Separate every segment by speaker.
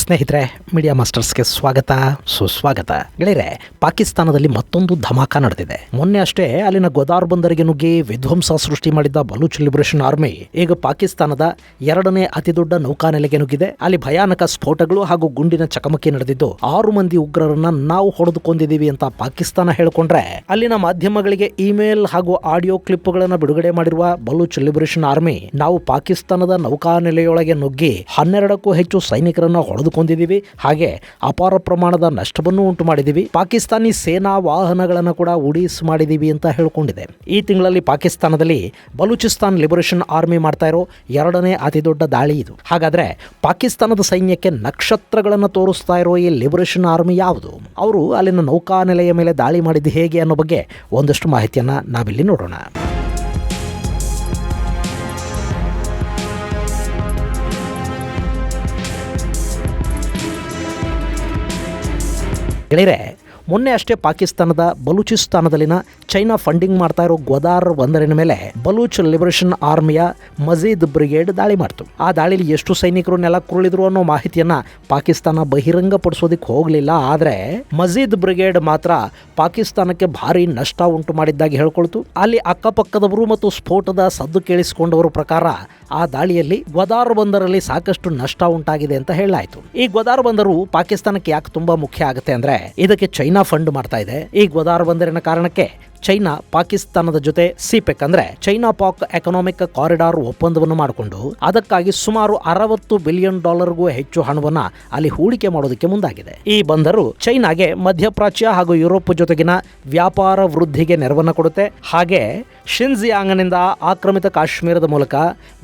Speaker 1: ಸ್ನೇಹಿತರೆ ಮೀಡಿಯಾ ಮಾಸ್ಟರ್ಸ್ಗೆ ಸ್ವಾಗತ, ಸುಸ್ವಾಗತ. ಗೆಳೆಯರೆ, ಪಾಕಿಸ್ತಾನದಲ್ಲಿ ಮತ್ತೊಂದು ಧಮಾಕ ನಡೆದಿದೆ. ಮೊನ್ನೆ ಅಷ್ಟೇ ಅಲ್ಲಿನ ಗೋದಾರ್ ಬಂದರಿಗೆ ನುಗ್ಗಿ ವಿಧ್ವಂಸ ಸೃಷ್ಟಿ ಮಾಡಿದ್ದ ಬಲೂಚ್ ಲಿಬರೇಷನ್ ಆರ್ಮಿ ಈಗ ಪಾಕಿಸ್ತಾನದ ಎರಡನೇ ಅತಿದೊಡ್ಡ ನೌಕಾನೆಲೆಗೆ ನುಗ್ಗಿದೆ. ಅಲ್ಲಿ ಭಯಾನಕ ಸ್ಫೋಟಗಳು ಹಾಗೂ ಗುಂಡಿನ ಚಕಮಕಿ ನಡೆದಿದ್ದು, ಆರು ಮಂದಿ ಉಗ್ರರನ್ನ ನಾವು ಹೊಡೆದುಕೊಂಡಿದ್ದೀವಿ ಅಂತ ಪಾಕಿಸ್ತಾನ ಹೇಳಿಕೊಂಡ್ರೆ, ಅಲ್ಲಿನ ಮಾಧ್ಯಮಗಳಿಗೆ ಇಮೇಲ್ ಹಾಗೂ ಆಡಿಯೋ ಕ್ಲಿಪ್ಗಳನ್ನು ಬಿಡುಗಡೆ ಮಾಡಿರುವ ಬಲೂಚ್ ಲಿಬರೇಷನ್ ಆರ್ಮಿ ನಾವು ಪಾಕಿಸ್ತಾನದ ನೌಕಾನೆಲೆಯೊಳಗೆ ನುಗ್ಗಿ ಹನ್ನೆರಡಕ್ಕೂ ಹೆಚ್ಚು ಸೈನಿಕರನ್ನ ಹೊಡೆದುಕೊಂಡಿದ್ದೀವಿ ಹಾಗೆ ಅಪಾರ ಪ್ರಮಾಣದ ನಷ್ಟವನ್ನು ಉಂಟು ಮಾಡಿದ್ದೀವಿ ಪಾಕಿಸ್ತಾನಿ ಸೇನಾ ವಾಹನಗಳನ್ನು ಕೂಡ ಉಡೀಸ್ ಮಾಡಿದ್ದೀವಿ ಅಂತ ಹೇಳಿಕೊಂಡಿದೆ. ಈ ತಿಂಗಳಲ್ಲಿ ಪಾಕಿಸ್ತಾನದಲ್ಲಿ ಬಲೂಚಿಸ್ತಾನ್ ಲಿಬರೇಷನ್ ಆರ್ಮಿ ಮಾಡ್ತಾ ಇರೋ ಎರಡನೇ ಅತಿ ದೊಡ್ಡ ದಾಳಿ ಇದು. ಹಾಗಾದ್ರೆ ಪಾಕಿಸ್ತಾನದ ಸೈನ್ಯಕ್ಕೆ ನಕ್ಷತ್ರಗಳನ್ನು ತೋರಿಸ್ತಾ ಇರೋ ಈ ಲಿಬರೇಷನ್ ಆರ್ಮಿ ಯಾವುದು? ಅವರು ಅಲ್ಲಿನ ನೌಕಾನೆಲೆಯ ಮೇಲೆ ದಾಳಿ ಮಾಡಿದ್ದು ಹೇಗೆ ಅನ್ನೋ ಬಗ್ಗೆ ಒಂದಷ್ಟು ಮಾಹಿತಿಯನ್ನು ನಾವಿಲ್ಲಿ ನೋಡೋಣ. ಗೆಳೆಯರೆ ಮೊನ್ನೆ ಅಷ್ಟೇ ಪಾಕಿಸ್ತಾನದ ಬಲೂಚಿಸ್ತಾನದಲ್ಲಿನ ಚೈನಾ ಫಂಡಿಂಗ್ ಮಾಡ್ತಾ ಇರೋ ಗೋದಾರ್ ಬಂದರಿನ ಮೇಲೆ ಬಲೂಚ್ ಲಿಬರೇಷನ್ ಆರ್ಮಿಯ ಮಜೀದ್ ಬ್ರಿಗೇಡ್ ದಾಳಿ ಮಾಡ್ತು. ಆ ದಾಳಿಲಿ ಎಷ್ಟು ಸೈನಿಕರು ನೆಲ ಕುರುಳಿದ್ರು ಅನ್ನೋ ಮಾಹಿತಿಯನ್ನ ಪಾಕಿಸ್ತಾನ ಬಹಿರಂಗಪಡಿಸೋದಕ್ಕೆ ಹೋಗಲಿಲ್ಲ. ಆದರೆ ಮಜೀದ್ ಬ್ರಿಗೇಡ್ ಮಾತ್ರ ಪಾಕಿಸ್ತಾನಕ್ಕೆ ಭಾರಿ ನಷ್ಟ ಉಂಟು ಮಾಡಿದ್ದಾಗಿ ಹೇಳ್ಕೊಳ್ತು. ಅಲ್ಲಿ ಅಕ್ಕಪಕ್ಕದವರು ಮತ್ತು ಸ್ಫೋಟದ ಸದ್ದು ಕೇಳಿಸಿಕೊಂಡವರ ಪ್ರಕಾರ ಆ ದಾಳಿಯಲ್ಲಿ ಗೋದಾರ್ ಬಂದರಲ್ಲಿ ಸಾಕಷ್ಟು ನಷ್ಟ ಉಂಟಾಗಿದೆ ಅಂತ ಹೇಳಲಾಯಿತು. ಈ ಗೋದಾರ್ ಬಂದರು ಪಾಕಿಸ್ತಾನಕ್ಕೆ ಯಾಕೆ ತುಂಬಾ ಮುಖ್ಯ ಆಗುತ್ತೆ ಅಂದ್ರೆ ಇದಕ್ಕೆ ಚೈನಾ ಫಂಡ್ ಮಾಡ್ತಾ ಇದೆ. ಈ ಗೋದಾರ ಬಂದರಿನ ಕಾರಣಕ್ಕೆ ಚೈನಾ ಪಾಕಿಸ್ತಾನದ ಜೊತೆ ಸಿಪೆಕ್ ಅಂದ್ರೆ ಚೈನಾ ಪಾಕ್ ಎಕನಾಮಿಕ್ ಕಾರಿಡಾರ್ ಒಪ್ಪಂದವನ್ನು ಮಾಡಿಕೊಂಡು ಅದಕ್ಕಾಗಿ ಸುಮಾರು ಅರವತ್ತು ಬಿಲಿಯನ್ ಡಾಲರ್ಗೂ ಹೆಚ್ಚು ಹಣವನ್ನ ಅಲ್ಲಿ ಹೂಡಿಕೆ ಮಾಡೋದಕ್ಕೆ ಮುಂದಾಗಿದೆ. ಈ ಬಂದರು ಚೈನಾಗೆ ಮಧ್ಯಪ್ರಾಚ್ಯ ಹಾಗೂ ಯುರೋಪ್ ಜೊತೆಗಿನ ವ್ಯಾಪಾರ ವೃದ್ಧಿಗೆ ನೆರವನ್ನು ಕೊಡುತ್ತೆ. ಹಾಗೆ ಶಿನ್ಜಿಯಾಂಗ್ನಿಂದ ಆಕ್ರಮಿತ ಕಾಶ್ಮೀರದ ಮೂಲಕ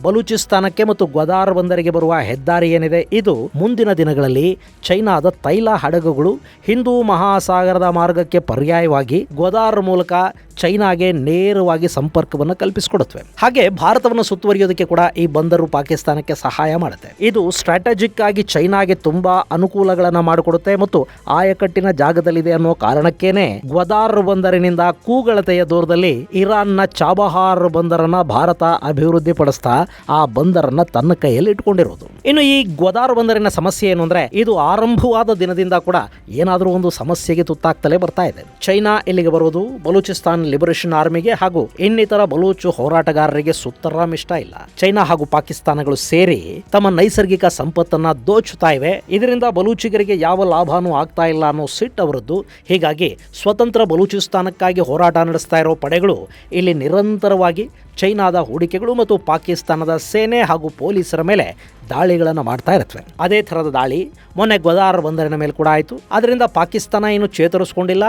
Speaker 1: ಬಲೂಚಿಸ್ತಾನಕ್ಕೆ ಮತ್ತು ಗ್ವದಾರ್ ಬಂದರಿಗೆ ಬರುವ ಹೆದ್ದಾರಿ ಏನಿದೆ, ಇದು ಮುಂದಿನ ದಿನಗಳಲ್ಲಿ ಚೈನಾದ ತೈಲ ಹಡಗುಗಳು ಹಿಂದೂ ಮಹಾಸಾಗರದ ಮಾರ್ಗಕ್ಕೆ ಪರ್ಯಾಯವಾಗಿ ಗ್ವದಾರ್ ಮೂಲಕ that ಚೈನಾಗೆ ನೇರವಾಗಿ ಸಂಪರ್ಕವನ್ನು ಕಲ್ಪಿಸಿಕೊಡುತ್ತವೆ. ಹಾಗೆ ಭಾರತವನ್ನು ಸುತ್ತುವರಿಯೋದಕ್ಕೆ ಕೂಡ ಈ ಬಂದರು ಪಾಕಿಸ್ತಾನಕ್ಕೆ ಸಹಾಯ ಮಾಡುತ್ತೆ. ಇದು ಸ್ಟ್ರಾಟಜಿಕ್ ಆಗಿ ಚೈನಾಗೆ ತುಂಬಾ ಅನುಕೂಲಗಳನ್ನು ಮಾಡಿಕೊಡುತ್ತೆ ಮತ್ತು ಆಯಕಟ್ಟಿನ ಜಾಗದಲ್ಲಿದೆ ಅನ್ನೋ ಕಾರಣಕ್ಕೇನೆ ಗ್ವದಾರ್ ಬಂದರಿನಿಂದ ಕೂಗಳತೆಯ ದೂರದಲ್ಲಿ ಇರಾನ್ನ ಚಾಬಹಾರ್ ಬಂದರನ್ನ ಭಾರತ ಅಭಿವೃದ್ಧಿಪಡಿಸ್ತಾ ಆ ಬಂದರನ್ನ ತನ್ನ ಕೈಯಲ್ಲಿ ಇಟ್ಕೊಂಡಿರೋದು. ಇನ್ನು ಈ ಗ್ವದಾರ್ ಬಂದರಿನ ಸಮಸ್ಯೆ ಏನು ಅಂದ್ರೆ ಇದು ಆರಂಭವಾದ ದಿನದಿಂದ ಕೂಡ ಏನಾದರೂ ಒಂದು ಸಮಸ್ಯೆಗೆ ತುತ್ತಾಗ್ತಲೇ ಬರ್ತಾ ಇದೆ. ಚೈನಾ ಇಲ್ಲಿಗೆ ಬರುವುದು? ಬಲೂಚಿಸ್ತಾನ್ ಲಿಬರೇಷನ್ ಆರ್ಮಿಗೆ ಹಾಗೂ ಇನ್ನಿತರ ಬಲೂಚು ಹೋರಾಟಗಾರರಿಗೆ ಸುತ್ತರಾಮ್ ಇಷ್ಟ ಇಲ್ಲ. ಚೈನಾ ಹಾಗೂ ಪಾಕಿಸ್ತಾನಗಳು ಸೇರಿ ತಮ್ಮ ನೈಸರ್ಗಿಕ ಸಂಪತ್ತನ್ನ ದೋಚುತ್ತಾ ಇವೆ. ಇದರಿಂದ ಬಲೂಚಿಗರಿಗೆ ಯಾವ ಲಾಭನೂ ಆಗ್ತಾ ಇಲ್ಲ ಅನ್ನೋ ಸಿಟ್ ಅವರದ್ದು. ಹೀಗಾಗಿ ಸ್ವತಂತ್ರ ಬಲೂಚಿಸ್ತಾನಕ್ಕಾಗಿ ಹೋರಾಟ ನಡೆಸ್ತಾ ಇರೋ ಪಡೆಗಳು ಇಲ್ಲಿ ನಿರಂತರವಾಗಿ ಚೈನಾದ ಹೂಡಿಕೆಗಳು ಮತ್ತು ಪಾಕಿಸ್ತಾನದ ಸೇನೆ ಹಾಗೂ ಪೊಲೀಸರ ಮೇಲೆ ದಾಳಿಗಳನ್ನು ಮಾಡ್ತಾ ಇರುತ್ತವೆ ಅದೇ ಥರದ ದಾಳಿ ಮೊನ್ನೆ ಗೋದಾರ ಬಂದರಿನ ಮೇಲೆ ಕೂಡ ಆಯಿತು. ಅದರಿಂದ ಪಾಕಿಸ್ತಾನ ಏನು ಚೇತರಿಸ್ಕೊಂಡಿಲ್ಲ.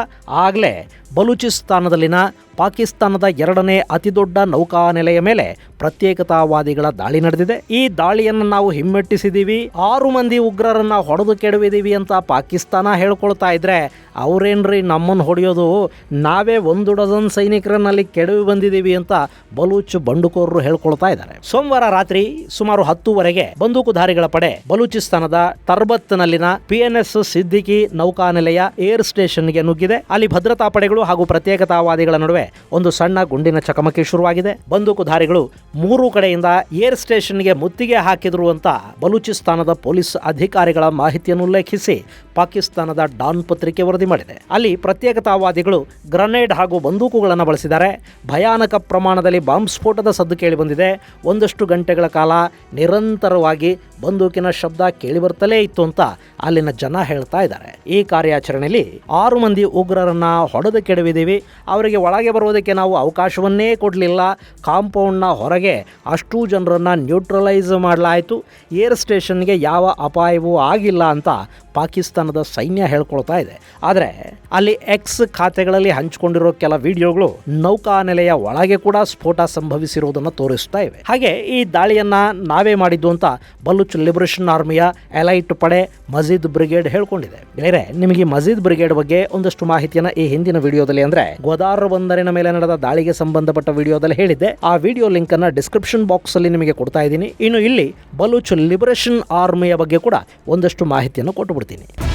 Speaker 1: ಆಗಲೇ ಬಲೂಚಿಸ್ತಾನದಲ್ಲಿನ ಪಾಕಿಸ್ತಾನದ ಎರಡನೇ ಅತಿದೊಡ್ಡ ನೌಕಾನೆಲೆಯ ಮೇಲೆ ಪ್ರತ್ಯೇಕತಾವಾದಿಗಳ ದಾಳಿ ನಡೆದಿದೆ. ಈ ದಾಳಿಯನ್ನು ನಾವು ಹಿಮ್ಮೆಟ್ಟಿಸಿದೀವಿ. ಆರು ಮಂದಿ ಉಗ್ರರನ್ನ ಹೊಡೆದು ಕೆಡವಿದೀವಿ ಅಂತ ಪಾಕಿಸ್ತಾನ ಹೇಳ್ಕೊಳ್ತಾ ಇದ್ರೆ ಅವರೇನ್ರಿ ನಮ್ಮನ್ನು ಹೊಡೆಯೋದು? ನಾವೇ ಒಂದು ಡಜನ್ ಸೈನಿಕರನ್ನಲ್ಲಿ ಕೆಡವಿ ಬಂದಿದ್ದೀವಿ ಅಂತ ಬಲೂಚ್ ಬಂಡುಕೋರರು ಹೇಳ್ಕೊಳ್ತಾ ಇದ್ದಾರೆ. ಸೋಮವಾರ ರಾತ್ರಿ ಸುಮಾರು ಹತ್ತುವರೆಗೆ ಬಂದೂಕುಧಾರಿಗಳ ಪಡೆ ಬಲೂಚಿಸ್ತಾನದ ತರ್ಬತ್ನಲ್ಲಿನ ಪಿಎನ್ಎಸ್ ಸಿದ್ದಿಕಿ ನೌಕಾನೆಲೆಯ ಏರ್ ಸ್ಟೇಷನ್ಗೆ ನುಗ್ಗಿದೆ. ಅಲ್ಲಿ ಭದ್ರತಾ ಪಡೆಗಳು ಹಾಗೂ ಪ್ರತ್ಯೇಕತಾವಾದಿಗಳ ನಡುವೆ ಒಂದು ಸಣ್ಣ ಗುಂಡಿನ ಚಕಮಕಿ ಶುರುವಾಗಿದೆ. ಬಂದೂಕುಧಾರಿಗಳು ಮೂರು ಕಡೆಯಿಂದ ಏರ್ ಸ್ಟೇಷನ್ಗೆ ಮುತ್ತಿಗೆ ಹಾಕಿದ್ರು ಅಂತ ಬಲೂಚಿಸ್ತಾನದ ಪೊಲೀಸ್ ಅಧಿಕಾರಿಗಳ ಮಾಹಿತಿಯನ್ನು ಉಲ್ಲೇಖಿಸಿ ಪಾಕಿಸ್ತಾನದ ಡಾನ್ ಪತ್ರಿಕೆ ವರದಿ ಮಾಡಿದೆ. ಅಲ್ಲಿ ಪ್ರತ್ಯೇಕತಾವಾದಿಗಳು ಗ್ರನೇಡ್ ಹಾಗೂ ಬಂದೂಕುಗಳನ್ನು ಬಳಸಿದ್ದಾರೆ. ಭಯಾನಕ ಪ್ರಮಾಣದಲ್ಲಿ ಬಾಂಬ್ ಸ್ಫೋಟದ ಸದ್ದು ಕೇಳಿ ಬಂದಿದೆ ಒಂದಷ್ಟು ಗಂಟೆಗಳ ಕಾಲ ನಿರಂತರವಾಗಿ ಬಂದೂಕಿನ ಶಬ್ದ ಕೇಳಿ ಬರ್ತಲೇ ಇತ್ತು ಅಂತ ಅಲ್ಲಿನ ಜನ ಹೇಳ್ತಾ ಇದ್ದಾರೆ. ಈ ಕಾರ್ಯಾಚರಣೆಯಲ್ಲಿ ಆರು ಮಂದಿ ಉಗ್ರರನ್ನ ಹೊಡೆದು ಕೆಡವಿದ್ದೀವಿ. ಅವರಿಗೆ ಒಳಗೆ ಬರೋದಕ್ಕೆ ನಾವು ಅವಕಾಶವನ್ನೇ ಕೊಡಲಿಲ್ಲ. ಕಾಂಪೌಂಡ್ನ ಹೊರಗೆ ಅಷ್ಟು ಜನರನ್ನು ನ್ಯೂಟ್ರಲೈಸ್ ಮಾಡಲಾಯಿತು. ಏರ್ ಸ್ಟೇಷನ್ಗೆ ಯಾವ ಅಪಾಯವೂ ಆಗಿಲ್ಲ ಅಂತ ಪಾಕಿಸ್ತಾನದ ಸೈನ್ಯ ಹೇಳ್ಕೊಳ್ತಾ ಇದೆ. ಆದರೆ ಅಲ್ಲಿ ಎಕ್ಸ್ ಖಾತೆಗಳಲ್ಲಿ ಹಂಚಿಕೊಂಡಿರೋ ಕೆಲ ವಿಡಿಯೋಗಳು ನೌಕಾನೆಲೆಯ ಒಳಗೆ ಕೂಡ ಸ್ಫೋಟ ಸಂಭವಿಸಿರುವುದನ್ನು ತೋರಿಸ್ತಾ ಇವೆ. ಹಾಗೆ ಈ ದಾಳಿಯನ್ನ ನಾವೇ ಮಾಡಿದ್ದು ಅಂತ ಬಲೂಚ್ ಲಿಬರೇಷನ್ ಆರ್ಮಿಯ ಎಲೈಟ್ ಪಡೆ ಮಜೀದ್ ಬ್ರಿಗೇಡ್ ಹೇಳ್ಕೊಂಡಿದೆ. ಬೇರೆ, ನಿಮಗೆ ಮಜೀದ್ ಬ್ರಿಗೇಡ್ ಬಗ್ಗೆ ಒಂದಷ್ಟು ಮಾಹಿತಿಯನ್ನ ಈ ಹಿಂದಿನ ವಿಡಿಯೋದಲ್ಲಿ ಅಂದ್ರೆ ಗೋದಾರ್ ಬಂದರಿನ ಮೇಲೆ ನಡೆದ ದಾಳಿಗೆ ಸಂಬಂಧಪಟ್ಟ ವಿಡಿಯೋದಲ್ಲಿ ಹೇಳಿದ್ದೆ. ಆ ವಿಡಿಯೋ ಲಿಂಕ್ ಅನ್ನ ಡಿಸ್ಕ್ರಿಪ್ಷನ್ ಬಾಕ್ಸ್ ಅಲ್ಲಿ ನಿಮಗೆ ಕೊಡ್ತಾ ಇದ್ದೀನಿ. ಇನ್ನು ಇಲ್ಲಿ ಬಲೂಚ್ ಲಿಬರೇಷನ್ ಆರ್ಮಿಯ ಬಗ್ಗೆ ಕೂಡ ಒಂದಷ್ಟು ಮಾಹಿತಿಯನ್ನು berikut ini.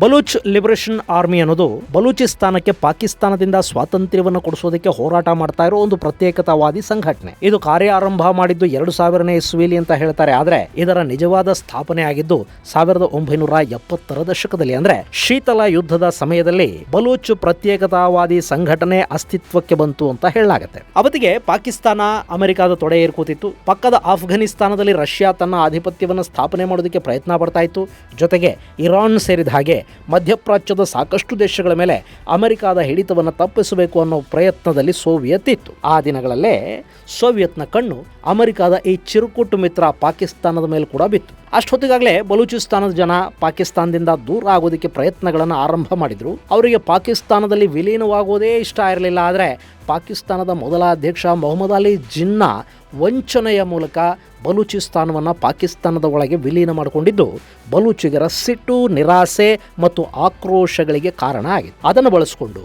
Speaker 1: Baloch liberation army ಅನ್ನೋದು ಬಲೂಚಿಸ್ತಾನಕ್ಕೆ ಪಾಕಿಸ್ತಾನದಿಂದ ಸ್ವಾತಂತ್ರ್ಯವನ್ನು ಕೊಡಿಸೋದಕ್ಕೆ ಹೋರಾಟ ಮಾಡ್ತಾ ಇರೋ ಒಂದು ಪ್ರತ್ಯೇಕತಾವಾದಿ ಸಂಘಟನೆ. ಇದು ಕಾರ್ಯ ಆರಂಭ ಮಾಡಿದ್ದು ಎರಡು ಸಾವಿರನೇ ಇಸ್ವಿಲಿ ಅಂತ ಹೇಳ್ತಾರೆ. ಆದ್ರೆ ಇದರ ನಿಜವಾದ ಸ್ಥಾಪನೆ ಆಗಿದ್ದು ಸಾವಿರದ ಒಂಬೈನೂರ ಎಪ್ಪತ್ತರ ದಶಕದಲ್ಲಿ. ಅಂದ್ರೆ ಶೀತಲ ಯುದ್ಧದ ಸಮಯದಲ್ಲಿ ಬಲೂಚ್ ಪ್ರತ್ಯೇಕತಾವಾದಿ ಸಂಘಟನೆ ಅಸ್ತಿತ್ವಕ್ಕೆ ಬಂತು ಅಂತ ಹೇಳಲಾಗುತ್ತೆ. ಅವತ್ತಿಗೆ ಪಾಕಿಸ್ತಾನ, ಅಮೆರಿಕದ ತೊಡೆ ಏರ್ಕೂತಿತ್ತು. ಪಕ್ಕದ ಆಫ್ಘನಿಸ್ತಾನದಲ್ಲಿ ರಷ್ಯಾ ತನ್ನ ಆಧಿಪತ್ಯವನ್ನು ಸ್ಥಾಪನೆ ಮಾಡೋದಕ್ಕೆ ಪ್ರಯತ್ನ ಪಡ್ತಾ ಇತ್ತು. ಜೊತೆಗೆ ಇರಾನ್ ಸೇರಿದ ಹಾಗೆ ಮಧ್ಯಪ್ರಾಚ್ಯದ ಸಾಕಷ್ಟು ದೇಶಗಳ ಮೇಲೆ ಅಮೆರಿಕಾದ ಹಿಡಿತವನ್ನು ತಪ್ಪಿಸಬೇಕು ಅನ್ನೋ ಪ್ರಯತ್ನದಲ್ಲಿ ಸೋವಿಯತ್ ಇತ್ತು. ಆ ದಿನಗಳಲ್ಲೇ ಸೋವಿಯತ್ನ ಕಣ್ಣು ಅಮೆರಿಕಾದ ಈ ಚಿರುಕುಟ್ಟು ಮಿತ್ರ ಪಾಕಿಸ್ತಾನದ ಮೇಲೆ ಕೂಡ ಬಿತ್ತು. ಅಷ್ಟೊತ್ತಿಗಾಗಲೇ ಬಲೂಚಿಸ್ತಾನದ ಜನ ಪಾಕಿಸ್ತಾನದಿಂದ ದೂರ ಆಗೋದಕ್ಕೆ ಪ್ರಯತ್ನಗಳನ್ನು ಆರಂಭ ಮಾಡಿದ್ರು. ಅವರಿಗೆ ಪಾಕಿಸ್ತಾನದಲ್ಲಿ ವಿಲೀನವಾಗೋದೇ ಇಷ್ಟ ಇರಲಿಲ್ಲ. ಆದರೆ ಪಾಕಿಸ್ತಾನದ ಮೊದಲ ಅಧ್ಯಕ್ಷ ಮೊಹಮ್ಮದ್ ಅಲಿ ಜಿನ್ನಾ ವಂಚನೆಯ ಮೂಲಕ ಬಲೂಚಿಸ್ತಾನವನ್ನು ಪಾಕಿಸ್ತಾನದ ಒಳಗೆ ವಿಲೀನ ಮಾಡಿಕೊಂಡಿದ್ದು, ಬಲೂಚಿಗರ ಸಿಟ್ಟು, ನಿರಾಸೆ ಮತ್ತು ಆಕ್ರೋಶಗಳಿಗೆ ಕಾರಣ ಆಗಿದೆ. ಅದನ್ನು ಬಳಸಿಕೊಂಡು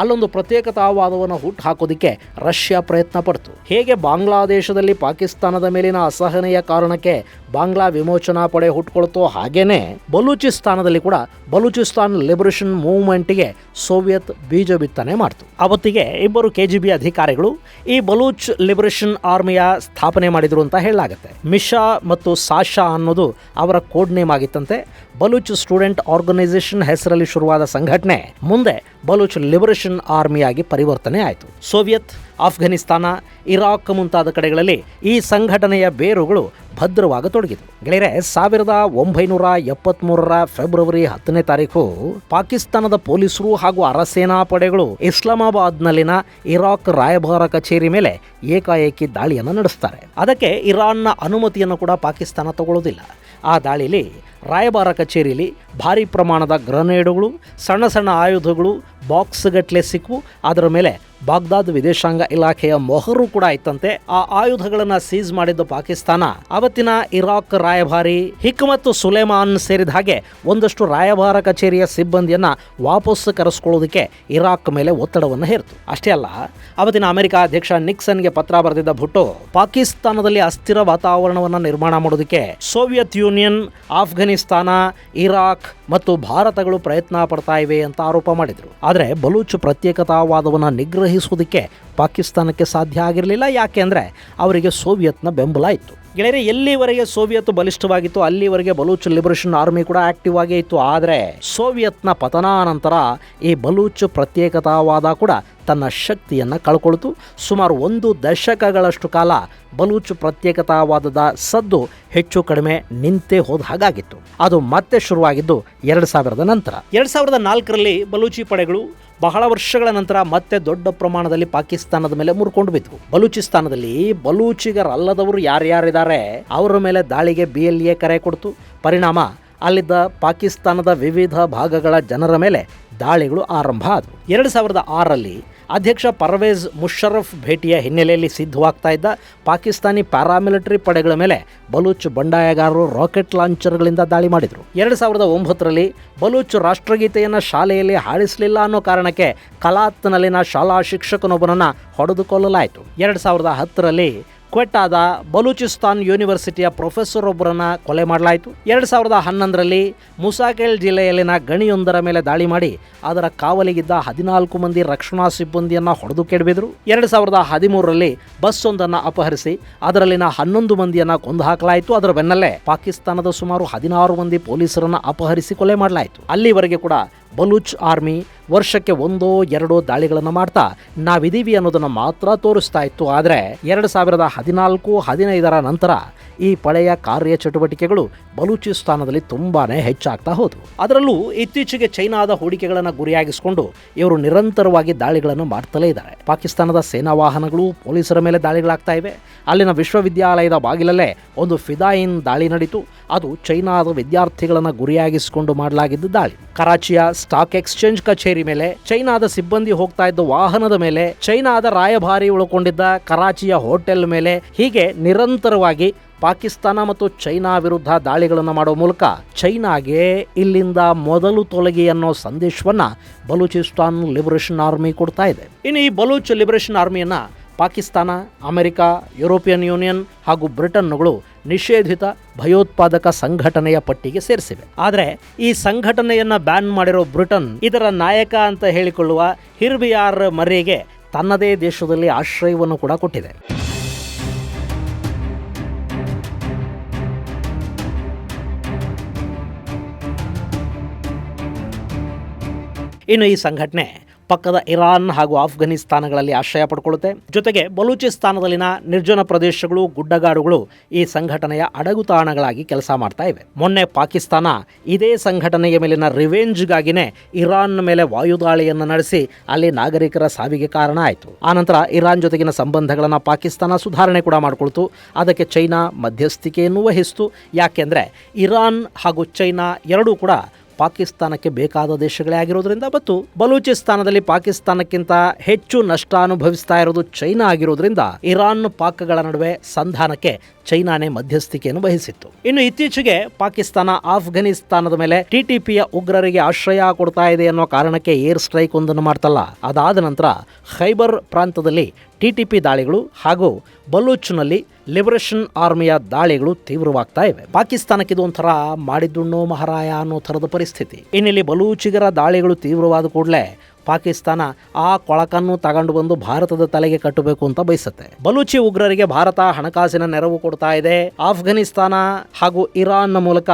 Speaker 1: ಅಲ್ಲೊಂದು ಪ್ರತ್ಯೇಕತಾವಾದವನ್ನು ಹುಟ್ಟು ಹಾಕೋದಕ್ಕೆ ರಷ್ಯಾ ಪ್ರಯತ್ನ ಪಡ್ತು. ಹೇಗೆ ಬಾಂಗ್ಲಾದೇಶದಲ್ಲಿ ಪಾಕಿಸ್ತಾನದ ಮೇಲಿನ ಅಸಹನೆಯ ಕಾರಣಕ್ಕೆ ಬಾಂಗ್ಲಾ ವಿಮೋಚನಾ ಪಡೆ ಹುಟ್ಟುಕೊಳ್ತೋ ಹಾಗೇನೆ, ಬಲೂಚಿಸ್ತಾನದಲ್ಲಿ ಕೂಡ ಬಲೂಚಿಸ್ತಾನ್ ಲಿಬರೇಷನ್ ಮೂವ್ಮೆಂಟ್ಗೆ ಸೋವಿಯತ್ ಬೀಜ ಬಿತ್ತನೆ ಮಾಡ್ತು. ಅವತ್ತಿಗೆ ಇಬ್ಬರು ಕೆ ಜಿ ಬಿ ಅಧಿಕಾರಿಗಳು ಈ ಬಲೂಚ್ ಲಿಬರೇಷನ್ ಆರ್ಮಿಯ ಸ್ಥಾಪನೆ ಮಾಡಿದ್ರು ಅಂತ ಹೇಳಲಾಗುತ್ತೆ ಮಿಶಾ ಮತ್ತು ಸಾಶಾ ಅನ್ನೋದು ಅವರ ಕೋಡ್ ನೇಮ್ ಆಗಿತ್ತಂತೆ. ಬಲೂಚ್ ಸ್ಟೂಡೆಂಟ್ ಆರ್ಗನೈಸೇಷನ್ ಹೆಸರಲ್ಲಿ ಶುರುವಾದ ಸಂಘಟನೆ. ಮುಂದೆ ಬಲೂಚ್ ಲಿಬರೇಷನ್ ಆರ್ಮಿಯಾಗಿ ಪರಿವರ್ತನೆ ಆಯಿತು. ಸೋವಿಯತ್, ಆಫ್ಘಾನಿಸ್ತಾನ, ಇರಾಕ್ ಮುಂತಾದ ಕಡೆಗಳಲ್ಲಿ ಈ ಸಂಘಟನೆಯ ಬೇರುಗಳು ಭದ್ರವಾಗತೊಡಗಿತು ಗೆಳೆಯರೆ, ಸಾವಿರದ ಒಂಬೈನೂರ ಎಪ್ಪತ್ಮೂರರ ಫೆಬ್ರವರಿ ಹತ್ತನೇ ತಾರೀಕು ಪಾಕಿಸ್ತಾನದ ಪೊಲೀಸರು ಹಾಗೂ ಅರಸೇನಾ ಪಡೆಗಳು ಇಸ್ಲಾಮಾಬಾದ್ನಲ್ಲಿನ ಇರಾಕ್ ರಾಯಭಾರ ಕಚೇರಿ ಮೇಲೆ ಏಕಾಏಕಿ ದಾಳಿಯನ್ನು ನಡೆಸ್ತಾರೆ. ಅದಕ್ಕೆ ಇರಾನ್ನ ಅನುಮತಿಯನ್ನು ಕೂಡ ಪಾಕಿಸ್ತಾನ ತಗೊಳ್ಳೋದಿಲ್ಲ ಆ ದಾಳಿಲಿ ರಾಯಭಾರ ಕಚೇರಿಯಲ್ಲಿ ಭಾರಿ ಪ್ರಮಾಣದ ಗ್ರನೇಡುಗಳು, ಸಣ್ಣ ಸಣ್ಣ ಆಯುಧಗಳು ಬಾಕ್ಸ್ಗಟ್ಟಲೆ ಸಿಕ್ಕು ಅದರ ಮೇಲೆ ಬಾಗ್ದಾದ್ ವಿದೇಶಾಂಗ ಇಲಾಖೆಯ ಮೊಹರು ಕೂಡ ಇತ್ತಂತೆ. ಆ ಆಯುಧಗಳನ್ನು ಸೀಸ್ ಮಾಡಿದ್ದ ಪಾಕಿಸ್ತಾನ. ಅವತ್ತಿನ ಇರಾಕ್ ರಾಯಭಾರಿ ಹಿಕ್ಮತ್ ಸುಲೇಮಾನ್ ಸೇರಿದ ಹಾಗೆ ಒಂದಷ್ಟು ರಾಯಭಾರ ಕಚೇರಿಯ ಸಿಬ್ಬಂದಿಯನ್ನ ವಾಪಸ್ ಕರೆಸ್ಕೊಳ್ಳೋದಕ್ಕೆ ಇರಾಕ್ ಮೇಲೆ ಒತ್ತಡವನ್ನು ಹೇರಿತು. ಅಷ್ಟೇ ಅಲ್ಲ ಅವತ್ತಿನ ಅಮೆರಿಕ ಅಧ್ಯಕ್ಷ ನಿಕ್ಸನ್ಗೆ ಪತ್ರ ಬರೆದಿದ್ದ ಭುಟ್ಟು ಪಾಕಿಸ್ತಾನದಲ್ಲಿ ಅಸ್ಥಿರ ವಾತಾವರಣವನ್ನು ನಿರ್ಮಾಣ ಮಾಡೋದಕ್ಕೆ ಸೋವಿಯತ್ ಯೂನಿಯನ್, ಆಫ್ಘಾನಿಸ್ತಾನ, ಇರಾಕ್ ಮತ್ತು ಭಾರತಗಳು ಪ್ರಯತ್ನ ಪಡ್ತಾ ಇವೆ ಅಂತ ಆರೋಪ ಮಾಡಿದರು. ಆದರೆ ಬಲೂಚ್ ಪ್ರತ್ಯೇಕತಾವಾದವನ್ನು ನಿಗ್ರಹಿಸುವುದಕ್ಕೆ ಪಾಕಿಸ್ತಾನಕ್ಕೆ ಸಾಧ್ಯ ಆಗಿರಲಿಲ್ಲ. ಯಾಕೆ ಅಂದರೆ ಅವರಿಗೆ ಸೋವಿಯತ್ನ ಬೆಂಬಲ ಇತ್ತು. ಗೆಳೆಯರೆ, ಎಲ್ಲಿವರೆಗೆ ಸೋವಿಯತ್ ಬಲಿಷ್ಠವಾಗಿತ್ತು? ಅಲ್ಲಿವರೆಗೆ ಬಲೂಚ್ ಲಿಬರೇಷನ್ ಆರ್ಮಿ ಕೂಡ ಆಕ್ಟಿವ್ ಆಗೇ ಇತ್ತು. ಆದರೆ ಸೋವಿಯತ್ನ ಪತನಾನಂತರ ಈ ಬಲೂಚ್ ಪ್ರತ್ಯೇಕತಾವಾದ ಕೂಡ ತನ್ನ ಶಕ್ತಿಯನ್ನು ಕಳ್ಕೊಳ್ತು. ಸುಮಾರು ಒಂದು ದಶಕಗಳಷ್ಟು ಕಾಲ ಬಲೂಚ್ ಪ್ರತ್ಯೇಕತಾವಾದದ ಸದ್ದು ಹೆಚ್ಚು ಕಡಿಮೆ ನಿಂತೇ ಹೋದ ಹಾಗಾಗಿತ್ತು. ಅದು ಮತ್ತೆ ಶುರುವಾಗಿದ್ದು ಎರಡು ಸಾವಿರದ ನಂತರ. ಎರಡು ಸಾವಿರದ ನಾಲ್ಕರಲ್ಲಿ ಬಲೂಚಿ ಪಡೆಗಳು ಬಹಳ ವರ್ಷಗಳ ನಂತರ ಮತ್ತೆ ದೊಡ್ಡ ಪ್ರಮಾಣದಲ್ಲಿ ಪಾಕಿಸ್ತಾನದ ಮೇಲೆ ಮುರ್ಕೊಂಡು ಬಿತ್ತು ಬಲೂಚಿಸ್ತಾನದಲ್ಲಿ ಬಲೂಚಿಗರಲ್ಲದವರು ಯಾರ್ಯಾರಿದ್ದಾರೆ, ಅವರ ಮೇಲೆ ದಾಳಿಗೆ ಬಿ ಎಲ್ ಎ ಕರೆ ಕೊಡ್ತು. ಪರಿಣಾಮ, ಅಲ್ಲಿದ್ದ ಪಾಕಿಸ್ತಾನದ ವಿವಿಧ ಭಾಗಗಳ ಜನರ ಮೇಲೆ ದಾಳಿಗಳು ಆರಂಭ ಆದವು. ಎರಡು ಸಾವಿರದ ಆರರಲ್ಲಿ ಅಧ್ಯಕ್ಷ ಪರ್ವೇಜ್ ಮುಷರಫ್ ಭೇಟಿಯ ಹಿನ್ನೆಲೆಯಲ್ಲಿ ಸಿದ್ಧವಾಗ್ತಾ ಇದ್ದ ಪಾಕಿಸ್ತಾನಿ ಪ್ಯಾರಾಮಿಲಿಟರಿ ಪಡೆಗಳ ಮೇಲೆ ಬಲೂಚ್ ಬಂಡಾಯಗಾರರು ರಾಕೆಟ್ ಲಾಂಚರ್ಗಳಿಂದ ದಾಳಿ ಮಾಡಿದರು. ಎರಡು ಸಾವಿರದ ಒಂಬತ್ತರಲ್ಲಿ ಬಲೂಚ್ ರಾಷ್ಟ್ರಗೀತೆಯನ್ನು ಶಾಲೆಯಲ್ಲಿ ಹಾಡಿಸಲಿಲ್ಲ ಅನ್ನೋ ಕಾರಣಕ್ಕೆ ಕಲಾತ್ನಲ್ಲಿನ ಶಾಲಾ ಶಿಕ್ಷಕನೊಬ್ಬನನ್ನು ಹೊಡೆದುಕೊಳ್ಳಲಾಯಿತು. ಎರಡು ಸಾವಿರದ ಹತ್ತರಲ್ಲಿ ಕ್ವೆಟ್ಟಾದ ಬಲೂಚಿಸ್ತಾನ್ ಯೂನಿವರ್ಸಿಟಿಯ ಪ್ರೊಫೆಸರ್ ಒಬ್ಬರನ್ನ ಕೊಲೆ ಮಾಡಲಾಯಿತು. ಎರಡು ಸಾವಿರದ ಹನ್ನೊಂದರಲ್ಲಿ ಮುಸಾಕೇಲ್ ಜಿಲ್ಲೆಯಲ್ಲಿನ ಗಣಿಯೊಂದರ ಮೇಲೆ ದಾಳಿ ಮಾಡಿ ಅದರ ಕಾವಲಿಗಿದ್ದ ಹದಿನಾಲ್ಕು ಮಂದಿ ರಕ್ಷಣಾ ಸಿಬ್ಬಂದಿಯನ್ನು ಹೊಡೆದು ಕೆಡವಿದರು. ಎರಡು ಸಾವಿರದ ಹದಿಮೂರರಲ್ಲಿ ಬಸ್ ಒಂದನ್ನು ಅಪಹರಿಸಿ ಅದರಲ್ಲಿನ ಹನ್ನೊಂದು ಮಂದಿಯನ್ನು ಕೊಂದು ಹಾಕಲಾಯಿತು. ಅದರ ಬೆನ್ನಲ್ಲೇ ಪಾಕಿಸ್ತಾನದ ಸುಮಾರು ಹದಿನಾರು ಮಂದಿ ಪೊಲೀಸರನ್ನು ಅಪಹರಿಸಿ ಕೊಲೆ ಮಾಡಲಾಯಿತು. ಅಲ್ಲಿವರೆಗೆ ಕೂಡ ಬಲೂಚ್ ಆರ್ಮಿ ವರ್ಷಕ್ಕೆ ಒಂದೋ ಎರಡೋ ದಾಳಿಗಳನ್ನು ಮಾಡ್ತಾ ನಾವಿದ್ದೀವಿ ಅನ್ನೋದನ್ನು ಮಾತ್ರ ತೋರಿಸ್ತಾ ಇತ್ತು. ಆದರೆ ಎರಡು ಸಾವಿರದ ಹದಿನಾಲ್ಕು, ಹದಿನೈದರ ನಂತರ ಈ ಪಳೆಯ ಕಾರ್ಯ ಚಟುವಟಿಕೆಗಳು ಬಲೂಚಿಸ್ತಾನದಲ್ಲಿ ತುಂಬಾನೇ ಹೆಚ್ಚಾಗ್ತಾ ಹೋದವು ಅದರಲ್ಲೂ ಇತ್ತೀಚೆಗೆ ಚೈನಾದ ಹೂಡಿಕೆಗಳನ್ನು ಗುರಿಯಾಗಿಸಿಕೊಂಡು ಇವರು ನಿರಂತರವಾಗಿ ದಾಳಿಗಳನ್ನು ಮಾಡ್ತಲೇ ಇದ್ದಾರೆ. ಪಾಕಿಸ್ತಾನದ ಸೇನಾ ವಾಹನಗಳು ಪೊಲೀಸರ ಮೇಲೆ ದಾಳಿಗಳಾಗ್ತಾ ಇವೆ. ಅಲ್ಲಿನ ವಿಶ್ವವಿದ್ಯಾಲಯದ ಬಾಗಿಲಲ್ಲೇ ಒಂದು ಫಿದಾಯಿನ್ ದಾಳಿ ನಡೀತು. ಅದು ಚೈನಾದ ವಿದ್ಯಾರ್ಥಿಗಳನ್ನು ಗುರಿಯಾಗಿಸಿಕೊಂಡು ಮಾಡಲಾಗಿದ್ದ ದಾಳಿ. ಕರಾಚಿಯ ಸ್ಟಾಕ್ ಎಕ್ಸ್ಚೇಂಜ್ ಕಚೇರಿ ಮೇಲೆ ಚೈನಾದ ಸಿಬ್ಬಂದಿ ಹೋಗ್ತಾ ಇದ್ದ ವಾಹನದ ಮೇಲೆ ಚೈನಾದ ರಾಯಭಾರಿ ಉಳ್ಕೊಂಡಿದ್ದ ಕರಾಚಿಯ ಹೋಟೆಲ್ ಮೇಲೆ ಹೀಗೆ ನಿರಂತರವಾಗಿ ಪಾಕಿಸ್ತಾನ ಮತ್ತು ಚೈನಾ ವಿರುದ್ಧ ದಾಳಿಗಳನ್ನು ಮಾಡುವ ಮೂಲಕ ಚೈನಾಗೆ ಇಲ್ಲಿಂದ ಮೊದಲು ತೊಲಗಿ ಅನ್ನೋ ಸಂದೇಶವನ್ನ ಬಲೂಚಿಸ್ತಾನ್ ಲಿಬರೇಷನ್ ಆರ್ಮಿ ಕೊಡ್ತಾ ಇದೆ. ಇನ್ನು ಈ ಬಲೂಚ್ ಲಿಬರೇಷನ್ ಆರ್ಮಿಯನ್ನ ಪಾಕಿಸ್ತಾನ, ಅಮೆರಿಕ, ಯುರೋಪಿಯನ್ ಯೂನಿಯನ್ ಹಾಗೂ ಬ್ರಿಟನ್ನುಗಳು ನಿಷೇಧಿತ ಭಯೋತ್ಪಾದಕ ಸಂಘಟನೆಯ ಪಟ್ಟಿಗೆ ಸೇರಿಸಿವೆ. ಆದರೆ ಈ ಸಂಘಟನೆಯನ್ನ ಬ್ಯಾನ್ ಮಾಡಿರೋ ಬ್ರಿಟನ್ ಇದರ ನಾಯಕ ಅಂತ ಹೇಳಿಕೊಳ್ಳುವ ಹಿರ್ಬಿಯಾರ್ ಮರಿಗೆ ತನ್ನದೇ ದೇಶದಲ್ಲಿ ಆಶ್ರಯವನ್ನು ಕೂಡ ಕೊಟ್ಟಿದೆ. ಇನ್ನು ಈ ಸಂಘಟನೆ ಪಕ್ಕದ ಇರಾನ್ ಹಾಗೂ ಆಫ್ಘಾನಿಸ್ತಾನಗಳಲ್ಲಿ ಆಶ್ರಯ ಪಡ್ಕೊಳ್ಳುತ್ತೆ. ಜೊತೆಗೆ ಬಲೂಚಿಸ್ತಾನದಲ್ಲಿನ ನಿರ್ಜನ ಪ್ರದೇಶಗಳು, ಗುಡ್ಡಗಾಡುಗಳು ಈ ಸಂಘಟನೆಯ ಅಡಗುತಾಣಗಳಾಗಿ ಕೆಲಸ ಮಾಡ್ತಾ ಇವೆ. ಮೊನ್ನೆ ಪಾಕಿಸ್ತಾನ ಇದೇ ಸಂಘಟನೆಯ ಮೇಲಿನ ರಿವೆಂಜ್ಗಾಗಿನೇ ಇರಾನ್ ಮೇಲೆ ವಾಯುದಾಳಿಯನ್ನು ನಡೆಸಿ ಅಲ್ಲಿ ನಾಗರಿಕರ ಸಾವಿಗೆ ಕಾರಣ ಆಯಿತು. ಆನಂತರ ಇರಾನ್ ಜೊತೆಗಿನ ಸಂಬಂಧಗಳನ್ನು ಪಾಕಿಸ್ತಾನ ಸುಧಾರಣೆ ಕೂಡ ಮಾಡಿಕೊಳ್ತು. ಅದಕ್ಕೆ ಚೈನಾ ಮಧ್ಯಸ್ಥಿಕೆಯನ್ನು ವಹಿಸ್ತು. ಯಾಕೆಂದರೆ ಇರಾನ್ ಹಾಗೂ ಚೈನಾ ಎರಡೂ ಕೂಡ ಪಾಕಿಸ್ತಾನಕ್ಕೆ ಬೇಕಾದ ದೇಶಗಳೇ ಆಗಿರೋದ್ರಿಂದ ಮತ್ತು ಬಲೂಚಿಸ್ತಾನದಲ್ಲಿ ಪಾಕಿಸ್ತಾನಕ್ಕಿಂತ ಹೆಚ್ಚು ನಷ್ಟ ಅನುಭವಿಸ್ತಾ ಇರೋದು ಚೈನಾ ಆಗಿರೋದ್ರಿಂದ ಇರಾನ್ ಪಾಕಗಳ ನಡುವೆ ಸಂಧಾನಕ್ಕೆ ಚೈನಾನೇ ಮಧ್ಯಸ್ಥಿಕೆಯನ್ನು ವಹಿಸಿತ್ತು. ಇನ್ನು ಇತ್ತೀಚೆಗೆ ಪಾಕಿಸ್ತಾನ ಆಫ್ಘಾನಿಸ್ತಾನದ ಮೇಲೆ ಟಿಟಿಪಿಯ ಉಗ್ರರಿಗೆ ಆಶ್ರಯ ಕೊಡ್ತಾ ಇದೆ ಅನ್ನೋ ಕಾರಣಕ್ಕೆ ಏರ್ ಸ್ಟ್ರೈಕ್ ಒಂದನ್ನು ಮಾಡ್ತಲ್ಲ. ಅದಾದ ನಂತರ ಖೈಬರ್ ಪ್ರಾಂತದಲ್ಲಿ ಟಿಟಿಪಿ ದಾಳಿಗಳು ಹಾಗೂ ಬಲೂಚ್ನಲ್ಲಿ ಲಿಬರೇಷನ್ ಆರ್ಮಿಯ ದಾಳಿಗಳು ತೀವ್ರವಾಗ್ತಾ ಇವೆ. ಪಾಕಿಸ್ತಾನಕ್ಕೆ ಇದು ಒಂಥರ ಮಾಡಿದ್ದುಣ್ಣು ಮಹಾರಾಯ ಅನ್ನೋ ಥರದ ಪರಿಸ್ಥಿತಿ. ಇನ್ನಿಲ್ಲಿ ಬಲೂಚಿಗರ ದಾಳಿಗಳು ತೀವ್ರವಾದ ಕೂಡಲೇ ಪಾಕಿಸ್ತಾನ ಆ ಕೊಳಕನ್ನು ತಗೊಂಡು ಬಂದು ಭಾರತದ ತಲೆಗೆ ಕಟ್ಟಬೇಕು ಅಂತ ಬಯಸುತ್ತೆ. ಬಲೂಚಿ ಉಗ್ರರಿಗೆ ಭಾರತ ಹಣಕಾಸಿನ ನೆರವು ಕೊಡ್ತಾ ಇದೆ. ಆಫ್ಘಾನಿಸ್ತಾನ ಹಾಗೂ ಇರಾನ್ನ ಮೂಲಕ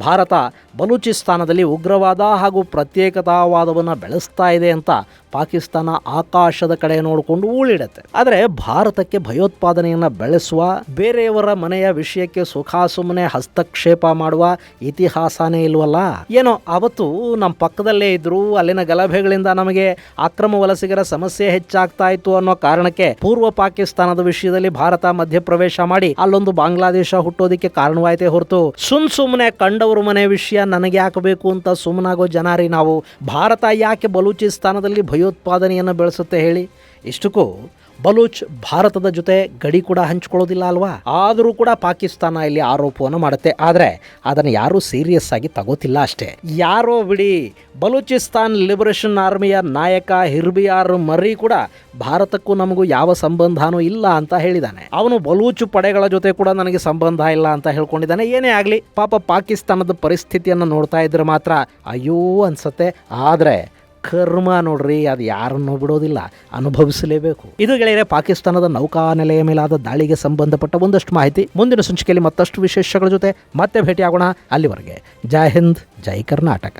Speaker 1: ಭಾರತ ಬಲೂಚಿಸ್ತಾನದಲ್ಲಿ ಉಗ್ರವಾದ ಹಾಗೂ ಪ್ರತ್ಯೇಕತಾವಾದವನ್ನು ಬೆಳೆಸ್ತಾ ಇದೆ ಅಂತ ಪಾಕಿಸ್ತಾನ ಆಕಾಶದ ಕಡೆ ನೋಡಿಕೊಂಡು ಉಳಿಡತ್ತೆ ಆದರೆ ಭಾರತಕ್ಕೆ ಭಯೋತ್ಪಾದನೆಯನ್ನು ಬೆಳೆಸುವ, ಬೇರೆಯವರ ಮನೆಯ ವಿಷಯಕ್ಕೆ ಸುಖಾಸುಮ್ಮನೆ ಹಸ್ತಕ್ಷೇಪ ಮಾಡುವ ಇತಿಹಾಸನೇ ಇಲ್ವಲ್ಲ? ಏನೋ, ಅವತ್ತು ನಮ್ಮ ಪಕ್ಕದಲ್ಲೇ ಇದ್ರು, ಅಲ್ಲಿನ ಗಲಭೆಗಳಿಂದ ನಮಗೆ ಅಕ್ರಮ ವಲಸಿಗರ ಸಮಸ್ಯೆ ಹೆಚ್ಚಾಗ್ತಾ ಇತ್ತು ಅನ್ನೋ ಕಾರಣಕ್ಕೆ ಪೂರ್ವ ಪಾಕಿಸ್ತಾನದ ವಿಷಯದಲ್ಲಿ ಭಾರತ ಮಧ್ಯಪ್ರವೇಶ ಮಾಡಿ ಅಲ್ಲೊಂದು ಬಾಂಗ್ಲಾದೇಶ ಹುಟ್ಟೋದಿಕ್ಕೆ ಕಾರಣವಾಯಿತೇ ಹೊರತು. ಸುಮ್ ಸುಮ್ಮನೆ ಕಂಡವರು ಮನೆ ವಿಷಯ ನನಗೆ ಹಾಕಬೇಕು ಅಂತ ಸುಮ್ಮನಾಗೋ ಜನಾರಿ ನಾವು. ಭಾರತ ಯಾಕೆ ಬಲೂಚಿಸ್ತಾನದಲ್ಲಿ ಭಯೋತ್ಪಾದನೆಯನ್ನು ಬೆಳೆಸುತ್ತೆ ಹೇಳಿ? ಇಷ್ಟಕ್ಕೂ ಬಲೂಚ್ ಭಾರತದ ಜೊತೆ ಗಡಿ ಕೂಡ ಹಂಚ್ಕೊಳ್ಳೋದಿಲ್ಲ ಅಲ್ವಾ? ಆದರೂ ಕೂಡ ಪಾಕಿಸ್ತಾನ ಇಲ್ಲಿ ಆರೋಪವನ್ನು ಮಾಡುತ್ತೆ. ಆದರೆ ಅದನ್ನು ಯಾರೂ ಸೀರಿಯಸ್ ಆಗಿ ತಗೋತಿಲ್ಲ ಅಷ್ಟೇ. ಯಾರೋ ಬಿಡಿ ಬಲೂಚಿಸ್ತಾನ್ ಲಿಬರೇಷನ್ ಆರ್ಮಿಯ ನಾಯಕ ಹಿರ್ಬಿಯಾರ್ ಮರಿ ಕೂಡ ಭಾರತಕ್ಕೂ ನಮಗೂ ಯಾವ ಸಂಬಂಧನೂ ಇಲ್ಲ ಅಂತ ಹೇಳಿದ್ದಾನೆ ಅವನು ಬಲೂಚು ಪಡೆಗಳ ಜೊತೆ ಕೂಡ ನನಗೆ ಸಂಬಂಧ ಇಲ್ಲ ಅಂತ ಹೇಳ್ಕೊಂಡಿದ್ದಾನೆ. ಏನೇ ಆಗಲಿ, ಪಾಪ ಪಾಕಿಸ್ತಾನದ ಪರಿಸ್ಥಿತಿಯನ್ನು ನೋಡ್ತಾ ಇದ್ರೆ ಮಾತ್ರ ಅಯ್ಯೋ ಅನ್ಸತ್ತೆ. ಆದರೆ ಕರ್ಮ ನೋಡ್ರಿ, ಅದು ಯಾರನ್ನು ಬಿಡೋದಿಲ್ಲ, ಅನುಭವಿಸಲೇಬೇಕು. ಇದು ಗೆಳೆಯರೆ, ಪಾಕಿಸ್ತಾನದ ನೌಕಾನೆಲೆಯ ಮೇಲಾದ ದಾಳಿಗೆ ಸಂಬಂಧಪಟ್ಟ ಒಂದಷ್ಟು ಮಾಹಿತಿ. ಮುಂದಿನ ಸಂಚಿಕೆಯಲ್ಲಿ ಮತ್ತಷ್ಟು ವಿಶೇಷಗಳ ಜೊತೆ ಮತ್ತೆ ಭೇಟಿಯಾಗೋಣ ಅಲ್ಲಿವರೆಗೆ. ಜೈ ಹಿಂದ್, ಜೈ ಕರ್ನಾಟಕ.